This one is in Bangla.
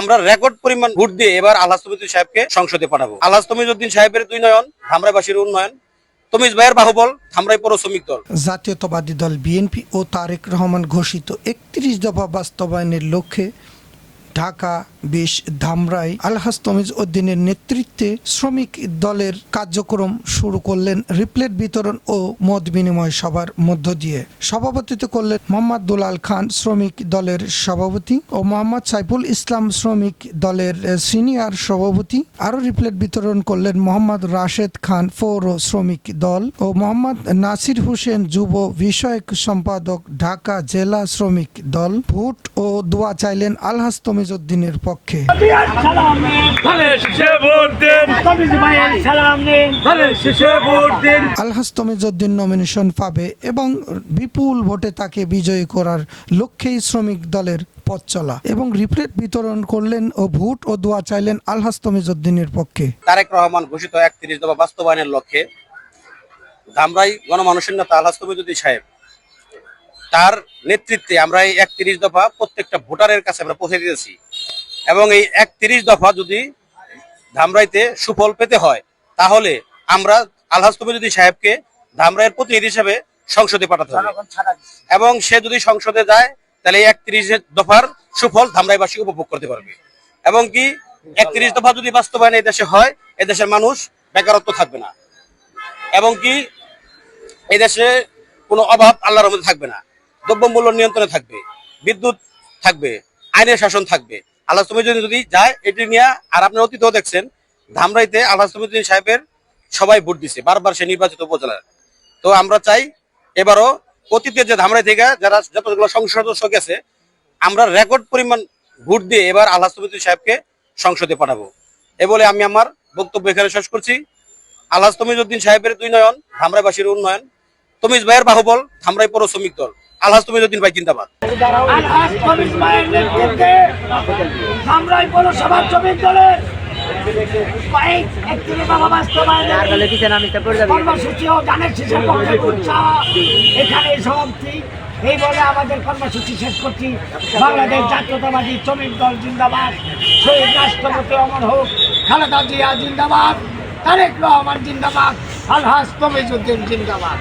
আমরা রেকর্ড পরিমাণ ভোট দিয়ে এবার আল্লাহ তমিজুদ্দিন সাহেবকে সংসদে পাঠাবো। আল্লাহ তমিজুদ্দিন সাহেবের দুই নয়ন ধামরাবাসীর উন্নয়ন শ্রমিক দল। জাতীয়তাবাদী দল বিএনপি ও তারেক রহমান ঘোষিত একত্রিশ দফা বাস্তবায়নের লক্ষ্যে ঢাকা বিশ ধামরাই আলহাজ তমিজ উদ্দিনের নেতৃত্বে শ্রমিক দলের কার্যক্রম শুরু করলেন রিপ্লেট বিতরণ ও মত বিনিময় সভার মধ্য দিয়ে। সভাপতিত্ব করলেন মোহাম্মদ দুলাল খান, শ্রমিক দলের সভাপতি, ও মোহাম্মদ সাইফুল ইসলাম, শ্রমিক দলের সিনিয়র সভাপতি। আরও রিপ্লেট বিতরণ করলেন মোহাম্মদ রাশেদ খান, পৌর শ্রমিক দল, ও মোহাম্মদ নাসির হোসেন, যুব বিষয়ক সম্পাদক, ঢাকা জেলা শ্রমিক দল। ভোট ও দোয়া চাইলেন আলহাজ তমিজউদ্দিনের পক্ষে। আলহাজ তমিজউদ্দিন নমিনেশন পাবে এবং বিপুল ভোটে তাকে বিজয়ী করার লক্ষ্যেই শ্রমিক দলের পথ চলা এবং রিপ্লেট বিতরণ করলেন ও ভোট ও দোয়া চাইলেন আলহাজ তমিজউদ্দিনের পক্ষে। তারেক রহমান ঘোষিত একত্রিশ দফা বাস্তবায়নের লক্ষ্যে ধামরাই গণমানুষের নেতা আল্লাহ তমিজুদ্দিন সাহেব তার নেতৃত্বে আমরা এই একত্রিশ দফা প্রত্যেকটা ভোটারের কাছে আমরা পৌঁছে দিয়েছি। এবং এই একত্রিশ দফা যদি ধামরাইতে সুফল পেতে হয় তাহলে আমরা আলহাজ তমিজুদ্দিন সাহেবকে ধামরাইয়ের প্রতিনিধি হিসেবে সংসদে পাঠাতে হবে। এবং সে যদি সংসদে যায় তাহলে এই একত্রিশ দফার সুফল ধামরাইবাসী উপভোগ করতে পারবে। এবং কি একত্রিশ দফা যদি বাস্তবায়ন এই দেশে হয় এই দেশের মানুষ বেকারত্ব থাকবে না। এবং কি এই দেশে কোনো অভাব আল্লাহর মধ্যে থাকবে না। দ্রব্যমূল্য নিয়ন্ত্রণে থাকবে, বিদ্যুৎ থাকবে, আইনের শাসন থাকবে। আল্লাহ সমিজুদ্দিন যদি যায়, এটি নিয়ে আর আপনার অতীতেও দেখছেন, ধামরাইতে আল্লাহ সমিজুদ্দিন সাহেবের সবাই ভোট দিছে, বারবার সে নির্বাচিত উপজেলার তো আমরা চাই এবারও অতীতে যে ধামরাই থেকে যারা যতগুলো সংসদ সদস্য গেছে, আমরা রেকর্ড পরিমাণ ভোট দিয়ে এবার আল্লাহ সমিজুদ্দিন সাহেবকে সংসদে পাঠাবো। এ বলে আমি আমার বক্তব্য এখানে শেষ করছি। আল্লাহ তমিজউদ্দিন সাহেবের দুই নয়ন, ধামরাইবাসীর উন্নয়ন, তমিজ ভাইয়ের বাহুবল ধামরাই পৌর শ্রমিক দল। ভাই আলহাজ একত্রিশ দফা বাস্তবায়নের কর্মসূচি এই বলে আমাদের কর্মসূচি শেষ করছি। দল জিন্দাবাদ। হোক, খালেদা জিয়া জিন্দাবাদ, তারেক রহমান জিন্দাবাদ, আলহাজ তমিজউদ্দিন জিন্দাবাদ।